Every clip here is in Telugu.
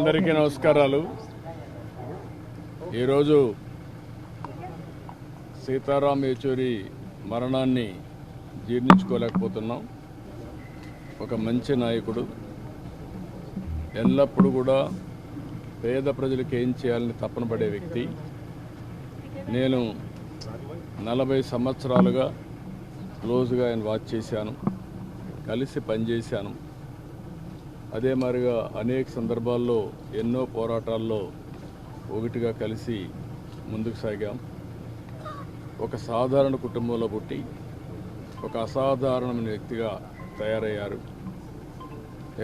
అందరికీ నమస్కారాలు. ఈరోజు సీతారాం యేచూరి మరణాన్ని జీర్ణించుకోలేకపోతున్నాం. ఒక మంచి నాయకుడు. ఎల్లప్పుడూ కూడా పేద ప్రజలకు ఏం చేయాలని తప్పన పడే వ్యక్తి. నేను నలభై సంవత్సరాలుగా క్లోజ్గా ఆయన వాచ్ చేశాను. కలిసి పనిచేశాను. అదే మాదిరిగా అనేక సందర్భాల్లో ఎన్నో పోరాటాల్లో ఒకటిగా కలిసి ముందుకు సాగాం. ఒక సాధారణ కుటుంబంలో పుట్టి ఒక అసాధారణమైన వ్యక్తిగా తయారయ్యారు.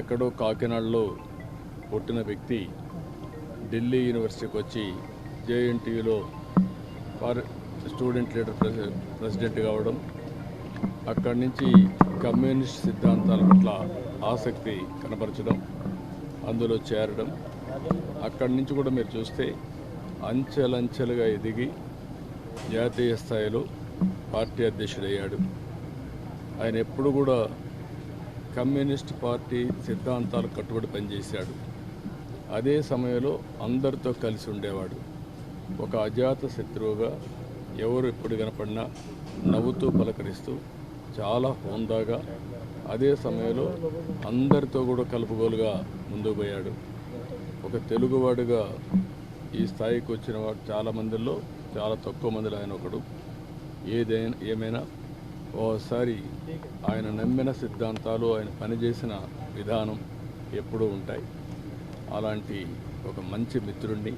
ఎక్కడో కాకినాడలో పుట్టిన వ్యక్తి ఢిల్లీ యూనివర్సిటీకి వచ్చి జేఎన్టీయూలో స్టూడెంట్ లీడర్ ప్రెసి ప్రెసిడెంట్ కావడం అక్కడి నుంచి కమ్యూనిస్ట్ సిద్ధాంతాల పట్ల ఆసక్తి కనపరచడం అందులో చేరడం. అక్కడి నుంచి కూడా మీరు చూస్తే అంచెలంచెలుగా ఎదిగి జాతీయ స్థాయిలో పార్టీ అధ్యక్షుడయ్యాడు. ఆయన ఎప్పుడు కూడా కమ్యూనిస్ట్ పార్టీ సిద్ధాంతాలు కట్టుబడి పనిచేశాడు. అదే సమయంలో అందరితో కలిసి ఉండేవాడు. ఒక అజాత శత్రువుగా ఎవరు ఎప్పుడు కనపడినా నవ్వుతూ పలకరిస్తూ చాలా హోందాగా అదే సమయంలో అందరితో కూడా కలుపుగోలుగా ముందుకు పోయాడు. ఒక తెలుగువాడుగా ఈ స్థాయికి వచ్చిన వాడు చాలా మందిలో చాలా తక్కువ మందిలో ఆయన ఒకడు. ఏదైనా ఏమైనా ఓసారి ఆయన నమ్మిన సిద్ధాంతాలు ఆయన పనిచేసిన విధానం ఎప్పుడూ ఉంటాయి. అలాంటి ఒక మంచి మిత్రుణ్ణి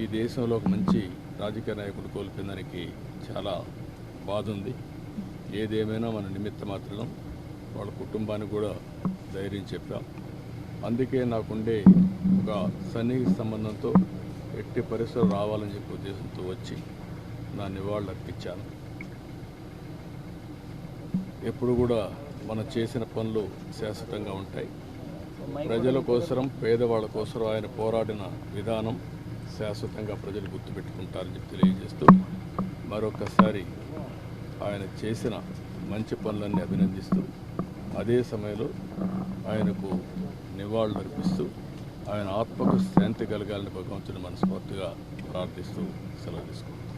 ఈ దేశంలో ఒక మంచి రాజకీయ నాయకుడు కోల్పోయిన దానికి చాలా బాధ ఉంది. ఏదేమైనా మన నిమిత్త మాత్రం వాళ్ళ కుటుంబానికి కూడా ధైర్యం చెప్పాం. అందుకే నాకుండే ఒక సన్నిహిత సంబంధంతో ఎట్టి పరిస్థితులు రావాలని చెప్పి ఉద్దేశంతో వచ్చి నా నివాళులు అర్పించాను. ఎప్పుడు కూడా మనం చేసిన పనులు శాశ్వతంగా ఉంటాయి. ప్రజల కోసరం పేదవాళ్ళ కోసం ఆయన పోరాడిన విధానం శాశ్వతంగా ప్రజలు గుర్తుపెట్టుకుంటారని చెప్పి తెలియజేస్తూ మరొకసారి ఆయన చేసిన మంచి పనులన్నీ అభినందిస్తూ అదే సమయంలో ఆయనకు నివాళులు అర్పిస్తూ ఆయన ఆత్మకు శాంతి కలగాలని భగవంతుని మనస్ఫూర్తిగా ప్రార్థిస్తూ సెలవు తీసుకుంటాం